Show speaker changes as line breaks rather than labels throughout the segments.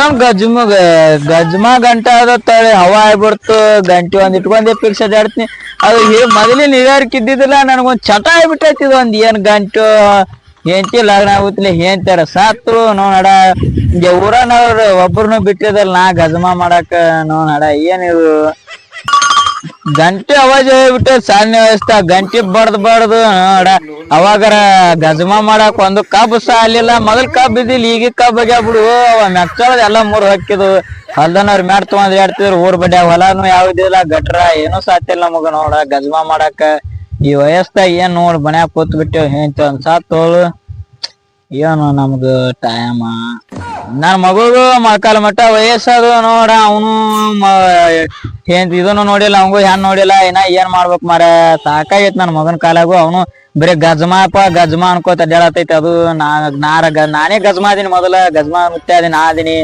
ಏನ್ ಗಜ್ಮ ಗಜ್ಮ ಗಂಟೆ ಅದ ತಳಿ, ಹವಾ ಆಗ್ಬಿಡ್ತು, ಗಂಟೆ ಒಂದ್ ಇಟ್ಕೊಂಡೆ ಫಿಕ್ಸ್ ಅದಾಡ್ತೀನಿ ಅದು ಹೇ, ಮೊದಲಿನ ಹಿರಿಯರ್ಕ್ ಇದ್ದಿದ್ದಿಲ್ಲ ನನಗೊಂದ್ ಚಟ ಆಗ್ಬಿಟ್ಟೈತಿ ಇದು ಒಂದ್. ಏನ್ ಗಂಟು, ಹೆಂಡತಿ ಲಗ್ನ ಆಗುತ್ತಿಲ್ಲ ಹೆಂತಾರ ಸಾತ್ರು ನೋಡ. ಊರನವ್ರು ಒಬ್ರನು ಬಿಟ್ಟಿದಲ್ಲ ನಾ ಗಜ್ಮ ಮಾಡಾಕ ನೋಡ, ಏನಿದು? ಗಂಟೆ ಅವಾಜ್ ಹೇಳ್ಬಿಟ್ಟು ಸಣ್ಣ ವಯಸ್ಸ ಗಂಟೆ ಬಡ್ದ್ ಬಡ್ದು ನೋಡ. ಅವಾಗರ ಗಜಮ ಮಾಡಾಕ ಒಂದು ಕಬ್ಬು ಸಾಲಿಲ್ಲ. ಮೊದಲ್ ಕಬ್ ಇದ್ದಿಲ್ಲ ಈಗ ಕಬ್ ಆಗ್ಯಾವ ಬಿಡು. ಅವ ಮೆಕ್ಚಳದ ಎಲ್ಲ ಮೂರ್ ಹಾಕಿದ್ವು ಹೊಲ್ದನವ್ರ ಮ್ಯಾಟ್ ತಗೊಂಡ್ ಹೇಳ್ತಿದ್ರು ಊರ್ ಬಡ್ಯಾಗ ಹೊಲಾನು ಯಾವ್ದಿಲ್ಲ ಗಟ್ರ ಏನೂ ಸಾತಿಲ್ಲ ನಮಗ ನೋಡ. ಗಜಮ ಮಾಡಾಕ ಈ ವಯಸ್ಸಾಗ ಏನ್ ನೋಡ್ ಮನ್ಯಾಗ ಕೂತ್ ಬಿಟ್ಟೇವ್ ಸಾತ್ ತೋಳು. ಏನು ನಮ್ಗ ಟೈಮ. ನನ್ ಮಗುಗೂ ಮಳಕಾಲ ಮಟ್ಟ ವಯಸ್ಸದು ನೋಡ, ಅವನು ಏನ್ ಇದನ್ನು ನೋಡಿಲ್ಲ ಅವನು ಹೆಣ್ ನೋಡಿಲ್ಲ ಏನ ಏನ್ ಮಾಡ್ಬೇಕು ಮಾರ ಸಾಕಾಗೈತ್ ನನ್ನ ಮಗನ ಕಾಲಾಗು, ಅವನು ಬರೀ ಗಜ್ಮಾಪ, ಗಜ್ಮಾ ಅನ್ಕೋತ ಅಡ್ಡಾಡತೈತಿ ಅದು. ನಾರ ಗ- ನಾನೇ ಗಜ್ಮಾ ಅದೀನಿ ಮೊದಲ, ಗಜ್ಮಾ ಮುತ್ತೆ ಅದೀನಿ ನಾ ಅದೀನಿ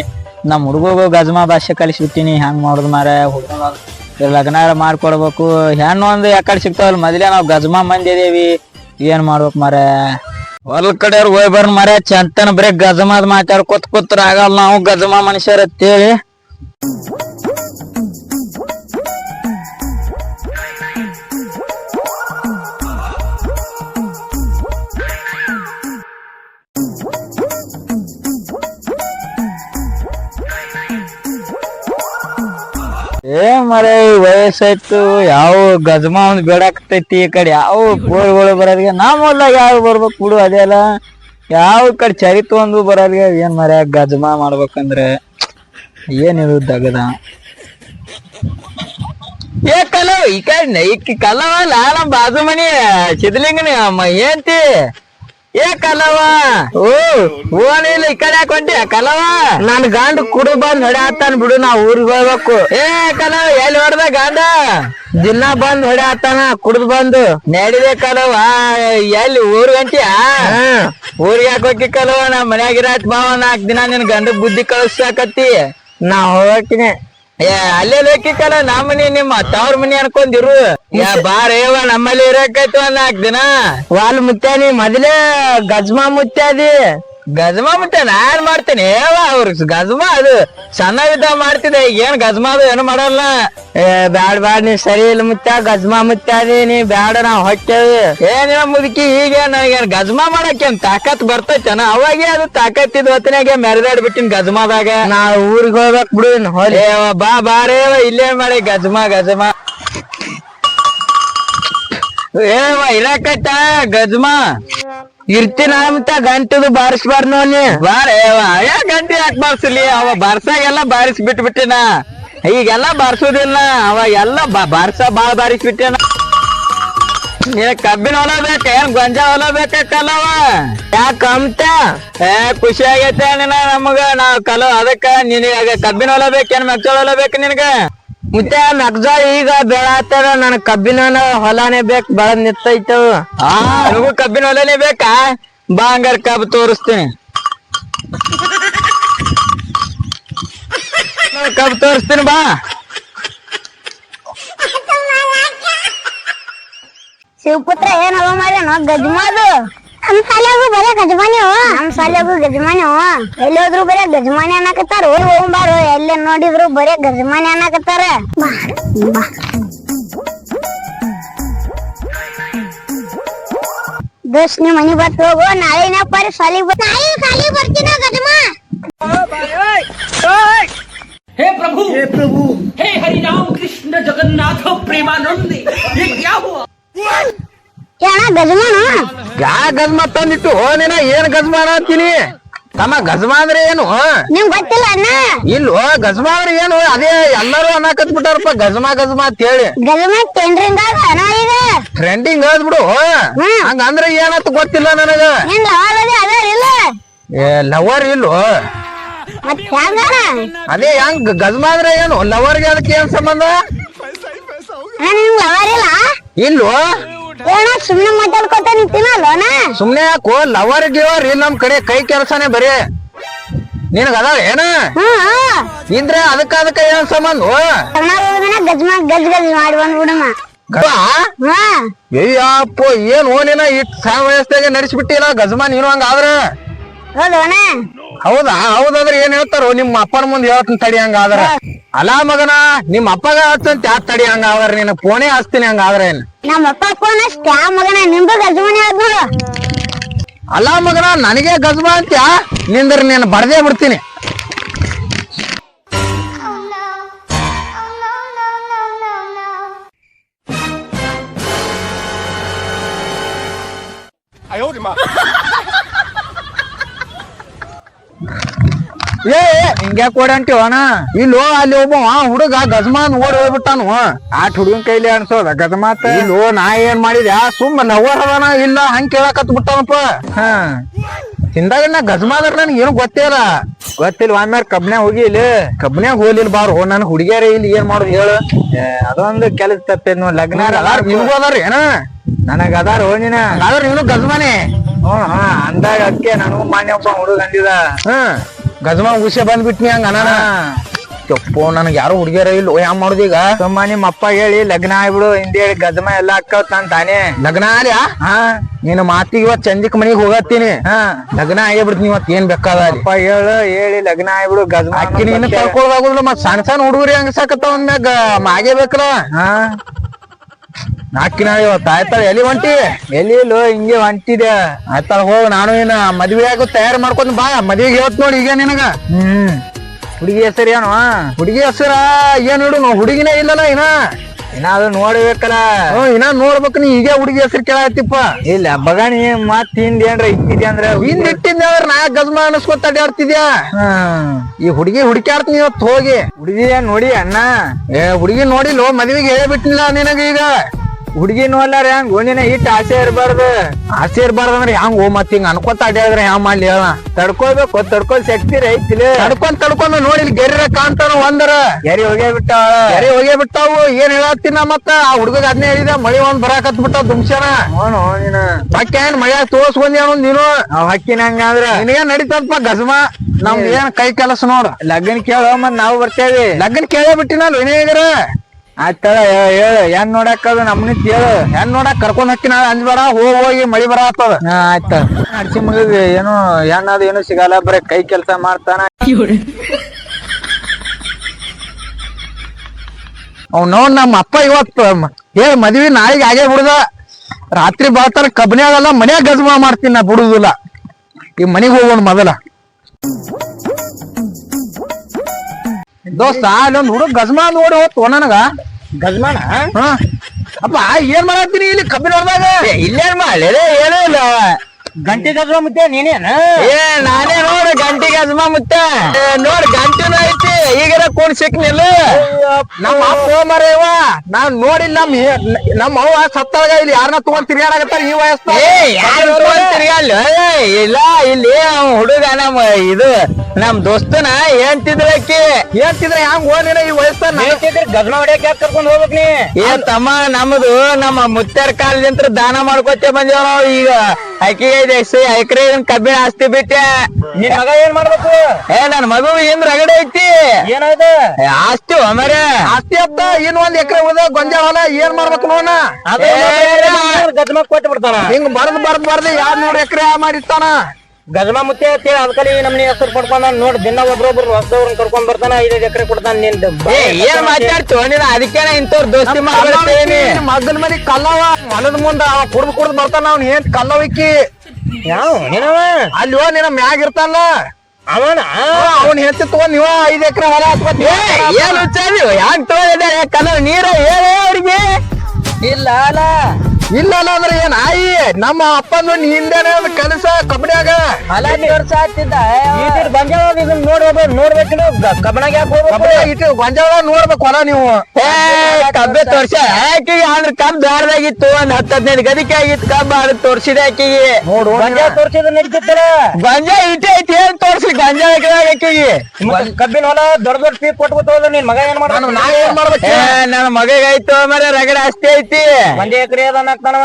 ನಮ್ಮ ಹುಡುಗಗೂ ಗಜ್ಮಾ ಭಾಷೆ ಕಲಿಸ್ಬಿಟ್ಟಿನಿ, ಹೆಂಗ್ ಮಾಡುದು ಮಾರ ಹುಡುಗ ಲಗ್ನ ಮಾಡ್ಕೊಡ್ಬೇಕು. ಹೆಣ್ಣು ಒಂದು ಯಾಕಡೆ ಸಿಗ್ತಾವಲ್ಲ ಮೊದಲೇ ನಾವು ಗಜ್ಮಾ ಮಂದಿ ಇದೀವಿ ಏನ್ ಮಾಡ್ಬೇಕು ಮಾರ ಹೊಲ ಕಡೆಯವ್ರು ಹೋಯ್ ಬರ್ ಮರ ಚಂತನ ಬರೀ ಗಜಮಾದ್ ಮಾತಾಡ್ಕೊತ್ ಕೂತ್ರ ಆಗಲ್ಲ ನಾವು ಗಜಮಾ ಮನುಷ್ಯರ ಅಂತೇಳಿ. ಏ ಮರ ವಯಸ್ಸಾಯ್ತು. ಯಾವ ಗಜಮ ಒಂದ್ ಬೇಡಾಕತೈತಿ ಈ ಕಡೆ. ಯಾವ ಬೋರ್ಗಳು ಬರೋದಿಗೆ? ನಾ ಹೊಲ್ದಾಗ ಯಾವ ಬರ್ಬೇಕು ಬಿಡು, ಅದೇ ಅಲ್ಲ. ಯಾವ ಕಡೆ ಚರಿತ್ ಒಂದು ಬರೋದಿಗೆ ಏನ್ ಮರ, ಗಜಮ ಮಾಡ್ಬೇಕಂದ್ರೆ? ಏನಿದು ದಗದ? ಏ ಕಲವ್ ಈ ಕಡೆ ಈ ಕಲವ ಅಲ್ಲ ನಮ್ ಬಾಜು ಮನಿ ಅಮ್ಮ ಏಂತಿ? ಏ ಕಲವ? ಓನಿಲ್ಲ ಈ ಕಡೆ ಹಾಕೊಂಡಿ ಕಲವ? ನನ್ ಗಂಡ ಕುಡು ಬಂದ್ ಹೊಡ್ಯಾತಾನ ಬಿಡು ನಾ ಊರಿಗೆ ಹೋಗ್ಬೇಕು. ಏ ಕಲವ, ಎಲ್ಲಿ ಹೊಡ್ದ ಗಂಡ? ದಿನ ಬಂದ್ ಹೊಡ್ಯಾತಾನ, ಕುಡ್ದ್ ಬಂದು. ನಡಿದೆ ಕಲವ, ಎಲ್ಲಿ ಊರ್ ಗಂಟಿಯಾ ಊರಿಗೆ ಹಾಕೋಕಿ ಕಲವ ನಾ ಮನ್ಯಾಗ ಇರಾತ್ ಬಾವ ನಾಕ್ ದಿನ ನಿನ್ ಗಂಡ ಬುದ್ಧಿ ಕಳಿಸಾಕತ್ತಿ ನಾ ಹೋಗಕಿನೇ ಏ, ಅಲ್ಲೇ ಬೇಕಿಕ್ಕಲ್ಲ ನಮ್ಮನಿ ನಿಮ್ಮ ತವ್ರ ಮನಿ ಅನ್ಕೊಂಡಿರು. ಯಾ ಬಾರೇವ ನಮ್ಮಲ್ಲಿ ಇರಕೈತಿ ಒಂದ್ ನಾಲ್ಕ್ ದಿನ. ವಾಲ್ ಮುತ್ಯಾನಿ ಮೊದಲೇ ಗಜ್ಮಾ ಮುತ್ಯಾದಿ. ಗಜ್ಮಾ ಮುತ್ಯ ನಾನ್ ಮಾಡ್ತೇನೆ. ಅವ್ರ ಗಜ್ಮಾ ಅದು ಸಣ್ಣವಿದ್ದ ಮಾಡ್ತಿದ್ದೆ. ಈಗ ಏನ್ ಗಜ್ಮಾ ಅದು ಏನು ಮಾಡಲ್ಲ. ಏ ಬ್ಯಾಡ್ ಬ್ಯಾಡ್ ನೀ ಸರಿ ಇಲ್ಲ ಮುತ್ಯ ಗಜ್ಮಾ ಮುತ್ತಾದಿ ನೀ ಬ್ಯಾಡ ನಾವ್ ಹೊಟ್ಟೆವಿ ಏನಿಲ್ಲ ಮುದುಕಿ ಈಗ ನನಗೇನ್ ಗಜ್ಮಾ ಮಾಡಕ್ಕೇನ್ ತಾಕತ್ ಬರ್ತೈತೇನ? ಅವಾಗೆ ಅದು ತಾಕತ್ ಇದ್ ಹೊತ್ತಿನಾಗೆ ಮೆರೆದಾಡ್ ಬಿಟ್ಟಿನ್ ಗಜ್ಮಾದಾಗ. ನಾ ಊರಿಗೆ ಹೋಗ್ಬೇಕ್ ಬಿಡು ಹೊಲಿ. ಬಾ ಬಾರೇವ ಇಲ್ಲೇ ಮಾಡಿ? ಗಜ್ಮಾ ಗಜ್ಮಾ. ಏವ ಇರಾಕತ್ತ ಗಜ್ಮಾ. ಇರ್ತೀನ ಅಂತ ಗಂಟದು ಬಾರಿಸ್ಬಾರ್ದು ನೀ. ಬಾರೇವ ಯಾ ಗಂಟೆ ಯಾಕೆ ಬಾರಿಸ್ಲಿ? ಅವ ಬಾರ್ಸಾಗೆಲ್ಲ ಬಾರಿಸಿ ಬಿಟ್ಬಿಟ್ಟಿನ ಈಗೆಲ್ಲ ಬಾರ್ಸೋದಿಲ್ಲ. ಅವ ಎಲ್ಲ ಬಾರ್ಸ ಬಾಳ ಬಾರಿಸ್ಬಿಟ್ಟೇನ. ನೀ ಕಬ್ಬಿನ ಹೊಲ ಬೇಕ ಏನ್ ಗೊಂಜಾ ಹೊಲ ಬೇಕಲ್ಲವ ಯಾಕ ಅಂತ? ಏ ಖುಷಿ ಆಗೈತೆ ನಿನ ನಮಗ. ನಾವು ಕಲ ಅದಕ್ಕ ನಿನಗ ಕಬ್ಬಿನ ಹೊಲ ಬೇಕೇನ್ ಮೆಕ್ಚೋಳ ಹೊಲ ಬೇಕು ನಿನಗ? ಮುತ್ತೆ ನಗ್ಜ ಈಗ ಬೆಳತ್ತಾರ ನನ್ ಕಬ್ಬಿನ ಹೊಲಾನೇ ಬೇಕ್ ಬೆಳದ್ ನಿತ್ತೈತವ ಆ. ನನಗೂ ಕಬ್ಬಿನ ಹೊಲನೇ ಬೇಕಾ? ಬಾ ಹಂಗಾರ ಕಬ್ಬು ತೋರಿಸ್ತೀನಿ. ಕಬ್ಬು ತೋರಿಸ್ತೀನಿ ಬಾ.
ಶಿವಪುತ್ರ ಏನ್ ಹವ ಮಾಡ್ಯಾನ? ಗಜಮಾದು? ನಮ್ ಶಾಲ್ಯಾಗು ಬರೇ ಗಜಮಾನಿ ಅವ ನಮ್ ಶಾಲ್ಯಾಗು ಗಜಮಾನಿ ಅವ ಎಲ್ಲಿ ಹೋದ್ರು ಬರೇ ಗಜಮಾನಿ ಅನ್ನಕತ್ತಾರ ಹೋಗ್ಬಾರು ಎಲ್ಲಿ ನೋಡಿದ್ರು ಬರೇ ಗಜಮಾನಿ ಅನ್ನಕತ್ತಾರ ಬಾ ಬಾ ದೋಸ್ತ್ ನೀ ಮನಿ ಬತ್ ಹೋಗು ನಾಳೆ ನಾ ಪರಿ ಸಾಲಿ ನಾಳೆ ಸಾಲಿ ಬರ್ತೀನ ಗಜಮಾ
हे प्रभु हे प्रभु हे हरि राम कृष्ण जगन्नाथ प्रेमानंद ये क्या हुआ
ಏನ ಗಜಮಾನ
ಯಾ ಹೋನೇನ ತಂದಿಟ್ಟು ಹೋ ನೀನ? ಏನ್ ಗಜ್ಮ ಅಂತೀನಿ? ತಮ್ಮ ಗಜ್ಮಾ ಅಂದ್ರೆ ಏನು
ನಿಮ್ ಗೊತ್ತಿಲ್ಲ ಅಣ್ಣ?
ಇಲ್ವೋ ಗಜ್ಮಾ ಅಂದ್ರೆ ಏನು ಅದೇ ಎಲ್ಲರೂ ಅನ್ನಕತ್ ಬಿಟ್ಟಾರಪ್ಪ ಗಜ್ಮ ಗಜ್ಮಾ ಅಂತ ಹೇಳಿ.
ಗಜಮಾ ಟ್ರೆಂಡಿಂಗ್ ಅಣ್ಣ ಈಗ?
ಟ್ರೆಂಡಿಂಗ್. ಹಂಗಂದ್ರೆ ಏನಂತ ಗೊತ್ತಿಲ್ಲ ನನಗ.
ಲವರ್ ಅದ ಇಲ್ಲ?
ಏ ಲವರ್ ಇಲ್ವೋ ಅದೇ ಹೆಂಗ್ ಗಜ್ಮಾ ಅಂದ್ರೆ ಏನು ಲವರ್ಗೆ ಅದಕ್ಕೆ ಏನ್ ಸಂಬಂಧ?
ನಿಮ್ಗ್ ಲವರ್ ಇಲ್ಲ?
ಇಲ್ವೋ
ಏನ ಸುಮ್ನೆ ಮಾತಾಡ್ಕೊತ ನಿಂತಿನಲ್ಲೋನ
ಸುಮ್ನೆ ಯಾಕೋ ಲವರ್ ಗಿವರ್ ಇಲ್ಲಿ ನಮ್ ಕಡೆ ಕೈ ಕೆಲಸನೇ ಬರೀ. ನಿನಗ ಅದಾವ ಏನ?
ಹ್ಮ್
ಇದ್ರೆ ಅದಕ್ಕ ಅದಕ್ಕ ಏನ್ ಸಂಬಂಧ?
ಗಜ್ ಗಜ್ ಗಜ್ ಮಾಡಿ ಬಂದ್ಬಿಡಮ್ಮ ಹಾ.
ಅಯ್ಯಪ್ಪ ಏನ್ ಓನಿನ ಇಟ್ ಸಣ್ಣ ವಯಸ್ಸಾಗ ನಡೆಸ್ಬಿಟ್ಟಿಲ್ಲ ಗಜಮಾ ನೀನು ಹಂಗ
ಹೌದಾ ಹೌದಾದ್ರೆ ಏನ್ ಹೇಳ್ತಾರೋ? ನಿಮ್ಮ ಅಪ್ಪನ ಮುಂದೆ ಹೇಳ್ತೀನಿ ತಡಿ ಹಂಗಾದ್ರ ಅಲಾ ಮಗನ ನಿಮ್ಮ ಅಪ್ಪಗ ಹೇಳ್ತಂತ ಯಾತ್ ತಡಿ ಹಂಗಾದ್ರ ನಿನ್ನ ಫೋನೇ ಹಚ್ತೀನಿ ಹಂಗಾದ್ರ ಏನ್?
ನಮ್ಮ ಅಪ್ಪ ಫೋನ್ ಅಷ್ಟೇ ಮಗನ ನಿಂದು ಗಜಮನಿ ಆದ್ ನೋಡು.
ಅಲಾ ಮಗನ ನನಗೆ ಗಜಮ ಅಂತ ನಿಂದ್ರ ನೀನ್ ಬರ್ದೇ ಬಿಡ್ತೀನಿ. ಹಿಂಗ್ಯಾ ಕೊಡ ಅಂತೀವ ಅಣ್ಣ? ಇಲ್ಲೋ ಅಲ್ಲಿ ಒಬ್ಬ ಹುಡುಗ ಗಜಮಾನ್ ಓಡಿ ಹೋಗ್ಬಿಟ್ಟಾನು. ಆಟ್ ಹುಡುಗನ್ ಕೈಲಿ ಅನ್ಸೋದ ಗಜಮಾತ? ಇಲ್ಲೋ ನಾ ಏನ್ ಮಾಡಿದ್ಯಾ ಸುಮ್ಮ ನವರ್ ಅದಾನ ಇಲ್ಲ ಹಂಗ್ ಕೇಳಕತ್ ಬಿಟ್ಟಾನಪ್ಪ. ಹ. ಹಿಂದಾಗ ನಾ ಗಜಮಾದ್ರ ನನ್ಗೆ ಏನು ಗೊತ್ತಿಲ್ಲ ಗೊತ್ತಿಲ್ಲ ಆಮೇಲೆ ಕಬ್ನ್ಯಾಗ ಹೋಗಿ ಇಲ್ಲಿ. ಕಬ್ನ್ಯಾಗ ಹೋಗ್ಲಿಲ್ಲ ಬಾರೋ ನನ್ ಹುಡುಗಿಯರ ಇಲ್ಲಿ ಏನ್ ಮಾಡುದು ಹೇಳು. ಅದೊಂದು ಕೆಲಸ ತಪ್ಪ ಲಗ್ನ ನಿಮ್ಗೂ ಅದಾರ ಏನ? ನನಗ ಅದಾರ ನೀನ ಅದಾರ ನೀನು ಗಜಮಾನೆ. ಹ್ಮ್ ಹಾ ಅಂದಾಗ ಅದಕ್ಕೆ ನನಗೂ ಮಾನ್ಯ ಹುಡುಗ ಅಂದಿದ. ಹ್ಮ್ ಗಜಮಾ ಉಷೆ ಬಂದ್ಬಿಟ್ನಿ ಹಂಗ ಅನಾನ ಯಪ್ಪೋ ನನಗೆ ಯಾರು ಹುಡುಗಿಯರ ಇಲ್ಲ ಯಾವ ಮಾಡುದು ಈಗ? ತಮ್ಮ ನಿಮ್ಮ ಅಪ್ಪ ಹೇಳಿ ಲಗ್ನ ಆಗ್ಬಿಡು ಹಿಂದೆ ಹೇಳಿ ಗಜಮ ಎಲ್ಲ ಅಕ್ಕವ್ ತಾನ್ ತಾನೇ. ಲಗ್ನ ಆಲ್ಯಾ ಹಾ. ನಿನ್ನ ಮಾತಿಗೆ ಇವತ್ ಚಂದಿಕ್ ಮನಿಗೆ ಹೋಗತ್ತೀನಿ. ಹಾ. ಲಗ್ನ ಆಗ್ಬಿಡ್ತೀನಿ ಇವತ್ ಏನ್ ಬೇಕಾದ ಅಪ್ಪ ಹೇಳು ಹೇಳಿ ಲಗ್ನ ಆಗ್ಬಿಡು ಗಜಮ ಅಕ್ಕಿ ನೀನು ಕರ್ಕೊಳ್ದಾಗುದಿಲ್ಲ ಮತ್ ಸಣ್ಣ ಸಣ್ಣ ಹುಡುಗರಿ ಹಂಗ ಸಾಕತ್ತಾವ ಅಂದ್ಮ್ಯಾಗ ಮಾಗೆ ಬೇಕಲ್ಲ ಹಾ. ಇವತ್ತು ಆಯ್ತಾಳ ಎಲ್ಲಿ ಹೊಂಟಿ ಎಲ್ಲಿ ಇಲ್ಲೋ ಹಿಂಗೆ ಹೊಂಟಿದೆ ಆಯ್ತಾಳ ಹೋಗ್ ನಾನು ಏನ ಮದ್ವೆ ಆಗೋ ತಯಾರು ಮಾಡ್ಕೊಂಡ್ ಬಾ. ಮದ್ವೆಗೆ ಹೇಳ್ತ ನೋಡಿ ಈಗ ನಿನಗ. ಹ್ಮ್. ಹುಡುಗಿ ಹೆಸರು ಏನು? ಹುಡುಗಿ ಹೆಸರ ಏನ್ ಹುಡುಗ ಹುಡುಗಿನ ಇಲ್ಲಲ್ಲ ಇನ್ನ. ಇನ್ನ ಅದು ನೋಡ್ಬೇಕಲ್ಲ. ಹ್ಮ್ ಇನ್ನ ನೋಡ್ಬೇಕು ನೀ. ಈಗ ಹುಡುಗಿ ಹೆಸರು ಕೇಳತ್ತಿಪ್ಪ ಇಲ್ಲ ಬಗಾಣಿ ಮತ್ ಹಿಂದ್ ಏನ್ರ ಇಟ್ಟಿದ್ಯಾ ಅಂದ್ರ ಹಿಂದ್ ಇಟ್ಟಿದ್ದೆ ಅವ್ರ ನಾ ಗಜ್ಮ ಅನಸ್ಕೊತ ಅಡ್ಯಾಡ್ತಿದ್ಯಾ? ಈ ಹುಡುಗಿ ಹುಡುಕ್ಯಾಡ್ತೀನಿ ಇವತ್ತು ಹೋಗಿ. ಹುಡುಗಿ ನೋಡಿ ಅಣ್ಣ? ಏ ಹುಡುಗಿ ನೋಡಿಲ್ಲ ಮದ್ವೆಗೆ ಹೇಳ್ಬಿಟ್ಟಿಲ್ಲ ನಿನಗ ಈಗ. ಹುಡುಗಿ ನೋಡ್ಲಾರ ಹೆಂಗ್ ಒಂದಿನ ಇಟ್ಟು ಆಸೆ ಇರಬಾರ್ದು. ಆಸೆ ಇರಬಾರ್ದು ಅಂದ್ರೆ ಹೆಂಗ್ ಓ ಮತ್ ಹಿಂಗ ಅನ್ಕೋತ ಅಡ್ಯಾದ್ರೆ ಹೆಂಗ್ ಮಾಡ್ಲಿ ಹೇಳ. ತಡ್ಕೊಬೇಕು ತಡ್ಕೊಂಡ್ ಶಕ್ತಿ ಐತಿಲ್ಲ ತಡ್ಕೊಂಡ್ ತಡ್ಕೊಂಡ್ ನೋಡಿ ಇಲ್ಲಿ ಗೆರಿರ ಕಾಣ್ತಾನ ಒಂದರ. ಗೆರಿ ಹೋಗೇ ಬಿಟ್ಟ ಗೆರಿ ಹೋಗೇ ಬಿಟ್ಟಾವು ಏನ್ ಹೇಳತ್ತಿನ ಮತ್ತ? ಆ ಹುಡುಗ ಅದ್ನೇ ಹೇಳಿದ ಮಳಿ ಒಂದ್ ಬರಾಕತ್ ಬಿಟ್ಟ ದುಮ್ಸನ ಅವನು ನೀನ ಬಾಕಿ ಏನ್ ಮಳೆ ತೋರ್ಸ್ಕೊಂಡ್ ನೀನು. ಅವ್ ಹಕ್ಕಿನ ಹಂಗಂದ್ರ ನಿನಗೆ ನಡೀತಪ್ಪ ಗಜಮ? ನಮ್ದು ಏನ್ ಕೈ ಕೆಲಸ ನೋಡು. ಲಗ್ನ ಕೇಳ ಮತ್ ನಾವು ಬರ್ತೇವಿ. ಲಗ್ನ ಕೇಳೇ ಬಿಟ್ಟಿನಲ್ ವಿನಯಗರ? ಆಯ್ತಳ ಹೇಳು ಹೆಣ್ ನೋಡಕ್ ಅದು ನಮ್ನಿ ಕೇಳು ಹೆಣ್ ನೋಡಕ್ ಕರ್ಕೊಂಡ್ ಹಕ್ಕಿನ ಅಂಜ್ಬೇಡ ಹೋಗಿ ಹೋಗಿ ಮಳಿ ಬರ ಆತದ. ಆಯ್ತ. ಅಡ್ಸಿ ಮುಗಿದ್ ಏನು ಹೆಣ್ಣ ಅದು ಏನು ಸಿಗಲ್ಲ ಬರೀ ಕೈ ಕೆಲಸ ಮಾಡ್ತಾನ. ಅವ್ ನೋಡ್ ನಮ್ಮ ಅಪ್ಪ ಇವತ್ತು ಹೇಳ ಮದ್ವಿ ನಾಳೆಗೆ ಆಗೇ ಬಿಡುದ. ರಾತ್ರಿ ಬರ್ತಾರ ಕಬ್ನ್ಯಾಗಲ್ಲ ಮನ್ಯಾಗ ಗಜಮ ಮಾಡ್ತೀನಿ ನಾ ಬಿಡುದಿಲ್ಲ. ಈ ಮನೆಗ್ ಹೋಗೋಣ ಮೊದಲ. ದೋಸ್ತ ಅಲ್ಲೊಂದ್ ಹುಡುಗ ಗಜ್ಮಾ ನೋಡಿ ಹೋತ್ ನನಗ. ಗಜಮಾನ ಹಾ. ಅಪ್ಪ ಏನ್ ಮಾಡತ್ತೀನಿ ಇಲ್ಲಿ ಕಬ್ಬಿನ ಹೊರದಾಗ ಇಲ್ಲೇನ್ ಮಾಡಿ ಏನೂ ಇಲ್ಲ ಗಂಟಿ ಗಜಮ ಮುತ್ತೆ ನೀನೇನ? ಏ ನಾನೇ ನೋಡು ಗಂಟಿ ಗಜ್ಮಾ ಮುತ್ತೆ ನೋಡ್ ಗಂಟಿನ ಐತಿ. ಈಗರ ಕೋಣ ಸಿಕ್ನಿಲ್ಲ ನಮ್ಮ ಅಪ್ಪ ಮರೇವ ನಾನ್ ನೋಡಿ ನಮ್ ನಮ್ಮ ಅವ್ವ ಸತ್ತಾಗ ಇಲ್ಲಿ ಯಾರನ್ನ ತಗೊಂಡ್ ತಿರ್ಗಾಡಕತ್ತಾರ ಈ ವಯಸ್ಸು? ತಿರ್ಗಾಡ್ಲ? ಇಲ್ಲ ಇಲ್ಲಿ ಹುಡುಗ ನಮ್ಮ ಇದು ನಮ್ ದೋಸ್ತನ ಏನ್ತಿದ್ರ ಅಕ್ಕಿ ಏನ್ತಿದ್ರ ಓದಿನ ಈ ವಯಸ್ಸ ಗಗನ ಹೊಡ್ಯಾಕ ಯಾಕೆ ಕರ್ಕೊಂಡ್ ಹೋಗ್ಬೇಕ್ ನೀ? ಏನ್ ತಮ್ಮ ನಮ್ದು ನಮ್ಮ ಮುತ್ತರ್ ಕಾಲದಿಂದ ದಾನ ಮಾಡ್ಕೊತೇ ಬಂದೇವ್ ನಾವು ಈಗ. ಅಕ್ಕಿ ಐದು ಎಕರೆ ಕಬ್ಬಿಣ ಆಸ್ತಿ ಬಿಟ್ಟೆ. ನಿನ್ ಮಗ ಏನ್ ಮಾಡ್ಬೇಕು? ಏ ನನ್ ಮಗು ಏನ್ ರಗಡೆ ಐತಿ. ಏನಾಯ್ತು? ಆಸ್ತಿ ಮರೆ ಆಸ್ತಿ ಅತ್ತ? ಇನ್ ಒಂದ್ ಎಕರೆ ಉದ ಗೊಂಜಾಳ ಹೊಲ ಏನ್ ಮಾಡ್ಬೇಕು ನೋಡ ಗಜಮ ಕೊಟ್ಟು ಬಿಡ್ತಾನ. ಹಿಂಗ್ ಬರ್ದ್ ಬರ್ದ್ ಬರ್ದ್ ಯಾರ್ ನೋಡ್ ಎಕರೆ ಮಾಡಿರ್ತಾನ
ಗಜಮ ಮುತ್ತೆ ಅಂತೇಳಿ ಅದಕ್ಕಲ್ಲಿ ನಮ್ನಿ ಹೆಸರು ಪಡ್ಕೊಂಡ ನೋಡ್ ದಿನ ಒಬ್ರೊಬ್ರು ಹೊಸದವ್ರನ್ನ ಕರ್ಕೊಂಡ್ ಬರ್ತಾನ ಐದೈದು ಎಕರೆ ಕೊಡ್ತಾನ ನಿನ್
ಏನ್ ಮಾತಾಡ್ತೀವಿ ಅದಕ್ಕೆ ಅದಕ್ಕೇನ ಇಂತವ್ರ ದೋಸ್ತಿ ಮಾಡ್ತೀನಿ ಮಗನ ಮನಿ ಕಲ್ಲವ ಹೊಲದ ಮುಂದ ಕುಡ್ದು ಕುಡ್ದು ಬರ್ತಾನ ಅವ್ನ ಏನ್ ಕಲ್ಲವಿಕ್ಕಿ
ಯಾವ ನೀನವ?
ಅಲ್ಲಿ ಹೋ ನಿನ್ನ ಮ್ಯಾಗ ಇರ್ತಾನ
ಅವನ?
ಅವನ್ ಹೆಚ್ಚು ತಗೊಂಡ್ ನೀವ ಐದ್ ಎಕರೆ ಹೊಲ ಏನು ಹುಚ್ಚಾರಿ ಯಾಕೆ ತಗೊಂಡಿದ್ದೆ? ಕಲ್ಲ ನೀರ ಏ ಅವ್ರಿಗೆ? ಇಲ್ಲ ಅಲ್ಲ. ಇಲ್ಲ ಅಂದ್ರೆ ಏನ್? ಆಯಿ ನಮ್ಮ ಅಪ್ಪನ ಹಿಂದೆನೆ ಕೆಲಸ ಕಬಡ್ಡಿಯಾಗ
ಅಲ್ಲ ವರ್ಷ ಆಗ್ತಿದ್ದ. ಬಂಜಾಳ ಇದನ್ನ ನೋಡ್ಬೇಕು ನೋಡ್ಬೇಕು ಕಬ್ಬಣಾಗ ಯಾಕೆ
ಇಟ್ಟು ಗೊಂಜಾಳ ನೋಡ್ಬೇಕು ಹೊಲ ನೀವು. ಕಬ್ಬೆ ತೋರ್ಸ. ಆಕಿಗೆ ಅಂದ್ರೆ ಕಬ್ ದಾರದಾಗಿತ್ತು ಒಂದ್ ಹತ್ತ ಹದಿನೈದು ಗದಿಕೆ ಆಗಿತ್ತು ಕಬ್ಬ ಅದ್ ತೋರ್ಸಿದೆ ಆಕಿಗೆ. ನೋಡು
ಬಂಜಾಳ ತೋರ್ಸಿದ ನಡೀತಿತ್ತಲ್ಲ
ಗೊಂಜ ಇಟ್ಟೆ ಐತಿ ಏನ್ ತೋರ್ಸಿ?
ವರ್ಷ ಗಂಜಾ ಹಾಕಿದಾಗ ಆಕಿಗೆ
ಕಬ್ಬಿನ ಹೊಲ ದೊಡ್ಡ ದೊಡ್ಡ ಪೀಕ್ ಕೊಟ್ಬಿಟ್ಟು ಹೋದ್ರೆ ನಿನ್ ಮಗ ಏನ್ ಮಾಡ್ತಾನ ನಾ ಏನ್ ಮಾಡ್ಬೇಕು?
ನನ್ನ ಮಗಗಾಯ್ತು ಮರ ರಗಡ ಅಷ್ಟೇ ಐತಿ.
ಒಂದೇ ಎಕರೆ ಅದ ಅನ್ನಕ್ತಾನವ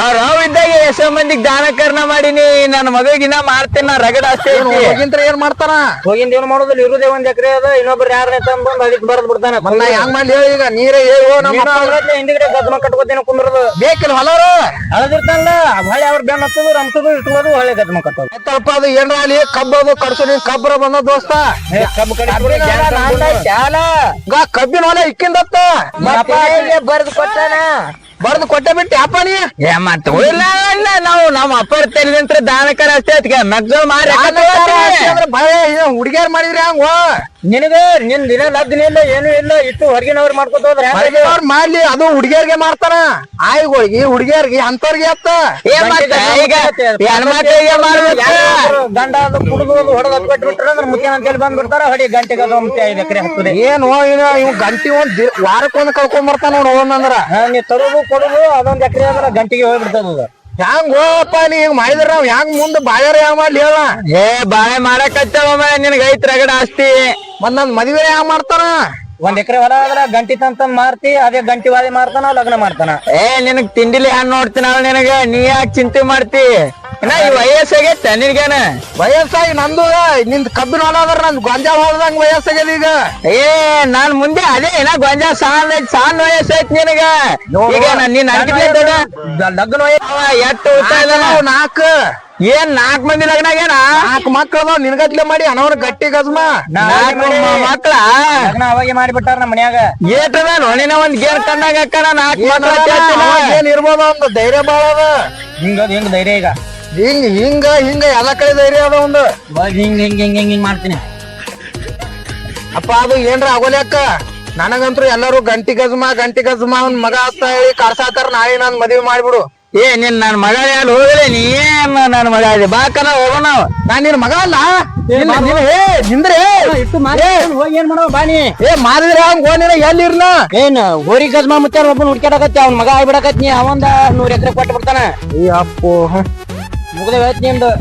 ಆ ರಾವ್ ಇದ್ದಾಗ ಎಷ್ಟೋ ಮಂದಿ ದಾನ ಕರ್ಣ ಮಾಡೀನಿ ನನ್ನ ಮಗಿನ ಮಾಡ್ತೇನೆ ನಾ ರಗಡ ಅಷ್ಟೇ ಹೋಗಿಂತ್ರ
ಏನ್ ಮಾಡ್ತಾನ?
ಹೋಗಿಂದ ಏನ್ ಮಾಡೋದಿಲ್ಲ ಇರುದೇ ಒಂದ್ ಎಕರೆ ಅದ ಇನ್ನೊಬ್ರು ಯಾರನ್ನ ತಂದ್ ಅದಕ್ಕೆ ಬರದ್ ಬಿಡ್ತಾನ.
ಹೆಂಗ್ ಮಾಡ್ಲಿ ಹೇಳು ಈಗ ನೀರೇ ಹೇಗೋ ನಮ್ಮ
ಹಿಂದಿಗಡೆ ಗದ್ಮ ಕಟ್ಕೋತೇನೆ ಕುಂದ್ರದು.
ಬೇಕಿಲ್ಲ ಹೊಲರು?
ಅಳದಿರ್ತಾನಲ್ಲ ಹೊಳೆ ಅವ್ರ ಬೆನ್ನ ಹತ್ತದು ರಂಸದು ಇಟ್ಕೋದು ಹೊಳೆ ಗದ್ಮ ಕಟ್ಟೋದು.
ಆಯ್ತಲ್ಪ ಅದು ಏನ್ರ ಅಲ್ಲಿ ಕಬ್ಬೋದು ಕಡ್ಸು ನೀನ್ ಕಬ್ಬರ ಬಂದ ದೋಸ್ತ.
ಕಬ್ಬು ಕಡೆ
ಚಾಲ
ಈಗ ಕಬ್ಬಿನ ಹೊಲ ಇಕ್ಕಿಂದತ್ತ.
ಬರ್ದು ಕೊಟ್ಟಾನ?
ಬರ್ದು ಕೊಟ್ಟೆ ಬಿಟ್ಟು ಅಪ್ಪ ನೀ?
ಏ ಮತ್ತ ಇಲ್ಲ ಇಲ್ಲ ನಾವು ನಮ್ಮ ಅಪ್ಪ ತೆಲಿದಿಂತ್ರ ದಾನಕರ ಅಷ್ಟೇ ಅದಕ್ಕೆ ಮಗ್ಗಳು ಮಾರಿ
ಅಂದ್ರೆ ಭಯ ಹುಡುಗಿಯರ್ ಮಾಡಿದ್ರಿ ಹಂಗ?
ನಿನಗ ನಿನ್ ದಿನ ಲಗ್ನ ಇಲ್ಲ ಏನು ಇಲ್ಲ ಇಟ್ಟು ಹೊರಗಿನವ್ರು ಮಾಡ್ಕೊತ ಹೋದ್ರೆ?
ಅವ್ರು ಮಾಡ್ಲಿ? ಅದು ಹುಡುಗಿಯರ್ಗೆ ಮಾಡ್ತಾನ ಆಯ್ಗೋಳಿಗೆ ಹುಡುಗಿಯರ್ಗೆ ಅಂತವ್ರಿಗೆ ಅತ್ತ
ಏ ಮತ್ತ ಈಗ ಹೆಣ್ಮಕ್ಳಿಗೆ ಮಾಡ್ಬೇಕು.
ಗಂಡ ಅದು ಕುಡಿದು ಅದು ಹೊಡೆದ್ ಹತ್ಬಿಟ್ಟು ಬಿಟ್ರೆ ಅಂದ್ರೆ ಮುಖ್ಯ ಅಂತೇಳಿ ಬಂದ್ಬಿಡ್ತಾರ ಹೊಡಿ ಗಂಟೆಗೆ ಅದು ಮುಖ್ಯ ಐದು ಎಕರೆ ಹತ್ತದೆ.
ಏನು ಇವ ಇವ್ ಗಂಟಿ ಒಂದ್ ವಾರಕ್ಕೊಂದ್ ಕಳ್ಕೊಂಡ್ ಬರ್ತಾನ ನೋಡ್ ಅಂದ್ರ
ನೀ ತರುದು ಕೊಡೋದು ಅದೊಂದ್ ಎಕರೆ ಅಂದ್ರ ಗಂಟೆಗೆ ಹೋಗ್ಬಿಡ್ತದ
ಹೆಂಗ್ ಹೋಗಪ್ಪ ನೀ ಹಿಂಗ್ ಮಾಡಿದ್ರ ನಾವ್ ಹೆಂಗ್ ಮುಂದ್ ಬಾಯಾರ ಯಾವ ಮಾಡ್ಲಿ ಹೇಳ?
ಏ ಬಾಳೆ ಮಾಡಕತ್ತವ ನಿನಗ ಐತ್ ರಗಡ ಆಸ್ತಿ.
ಮತ್ ನನ್ ಮದ್ವೆ ಯಾವ ಮಾಡ್ತಾನ?
ಒಂದ್ ಎಕರೆ ಹೊಲ ಆದ್ರ ಗಂಟಿ ತಂತ ಮಾರ್ತಿ ಅದೇ ಗಂಟಿ ವಾದಿ ಮಾರ್ತಾನ ಲಗ್ನ ಮಾಡ್ತಾನ.
ಏ ನಿನಗ್ ತಿಂಡಿಲಿ ಹಣ್ಣು ಅವ್ ನಿನಗ? ನೀ ಯಾಕೆ ಚಿಂತೆ ಮಾಡ್ತಿ? ಇನ್ನ ಈ ವಯಸ್ಸಾಗೈತ ನಿನ್ಗೇನ?
ವಯಸ್ಸಾಗಿ ನಂದು ನಿಂದ್ ಕಬ್ಬಿನ ಹೊಲ ಅದ್ರ ನಂದ್ ಗೊಂಜಾಳ ಹೊಲದಂಗ್ ವಯಸ್ಸಾಗ್ಯದ ಈಗ.
ಏ ನಾನ್ ಮುಂದೆ ಅದೇ ಏನ ಗೊಂಜಾ ಸಾನ್ ಐತ್ ಸಾನ್ ವಯಸ್ಸೈತ್ ನಿನಗ. ಈಗ ನಾನ್ ನೀನ್ ಅಂಟಿದ್ದೆ
ಲಗ್ನ
ಎಟ್ಟು ಊಟ ಇಲ್ಲ
ನಾಲ್ಕು.
ಏನ್ ನಾಲ್ಕ್ ಮಂದಿ ಲಗ್ನಾಗೇನ?
ನಾಲ್ಕು ಮಕ್ಕಳು ನಿನ್ಗತ್ಲೆ ಮಾಡಿ ಅನವ್ರ ಗಟ್ಟಿ ಗಜ್ಮ
ನಾಲ್ಕು ಮಕ್ಳ?
ಲಗ್ನ ಅವಾಗೆ ಮಾಡಿಬಿಟ್ಟಾರ ನಮ್ಮ ಮನ್ಯಾಗ.
ಏಟದ ನೋಡಿನ ಒಂದ್ ಗೇರ್ ಕಂಡಾಗ ಅಕ್ಕನ ನಾಲ್ಕು
ಏನ್ ಇರ್ಬೋದ ಒಂದು ಧೈರ್ಯ ಬಾಳ ಅದ.
ಹಿಂಗ ಹಿಂಗ ಧೈರ್ಯ ಈಗ?
ಹಿಂಗ್ ಹಿಂಗ ಹಿಂಗ ಎಲ್ಲ ಕಡೆ ಧೈರ್ಯ ಅದ ಒಂದು.
ಹಿಂಗ ಹಿಂಗ ಹಿಂಗ ಹಿಂಗ ಹಿಂಗ್ ಮಾಡ್ತೀನಿ.
ಅಪ್ಪ ಅದು ಏನ್ರ ಆಗೋಲೆ ಅಕ್ಕ? ನನಗಂತೂ ಎಲ್ಲರೂ ಗಂಟಿ ಗಜ್ಮ ಗಂಟಿ ಗಜ್ಮ ಅವ್ನ್ ಮಗ ಅಂತ ಹೇಳಿ ಕಳ್ಸಾತಾರ ನಾಳೆ ನಾನ್ ಮದ್ವಿ ಮಾಡ್ಬಿಡು.
ಏ ನಿನ್ ನನ್ ಮಗ ಅಲ್ಲಿ ಹೋಗಲಿ? ನೀ ಏನ್ ನನ್ ಮಗ ಇದೆ? ಬಾಕನ ಹೋಗೋಣ ನಾನು
ನಾನ್ ನಿನ್ ಮಗ ಅಲ್ಲ? ನಿನ್ನ- ನಿನ್ನ- ಏ ನಿಂದ್ರೆ
ಇಟ್ಟು ಹೋಗಿ ಏನ್ ಮಾಡೋ ಬಾನಿ
ಏ ಮಾರಿದ್ರ ಹಂಗ ಓನಿನ ಎಲ್ಲಿ ಇರ್ನ?
ಏನ್ ಹೋರಿ ಗಜ್ಮಾ ಮುತ್ತಾರ ಒಬ್ಬನ್ ಹುಡ್ಕ್ಯಾಡಕತ್ತಿ ಅವ್ನ ಮಗ ಆಗ್ಬಿಡಕತ್ನಿ ಅವಂದ ನೂರ್ ಎಕರೆ ಕೊಟ್ಟು ಬಿಡ್ತಾನ.
ಏ ಅಪ್ಪೋ.
ಮುಗ್ದ ಹೇಳ್ತೀನಿ ನಿಮ್ದು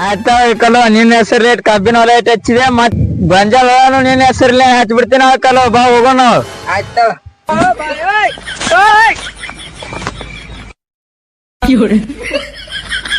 ಆಯ್ತಾ ಕಲೋ ನಿನ್ನ ಹೆಸರು ರೇಟ್ ಕಬ್ಬಿನ ಹೊಲ ಏಟ್ ಹಚ್ಚಿದೆ ಮತ್ ಹೊಲನು ನಿನ್ನ ಹೆಸರ್ಲೆ ಹಚ್ಚಿ ಬಿಡ್ತೀನಿ ಕಲೋ ಬಾ ಹೋಗೋಣ ನಾವು.
ಆಯ್ತಾ
Fiore.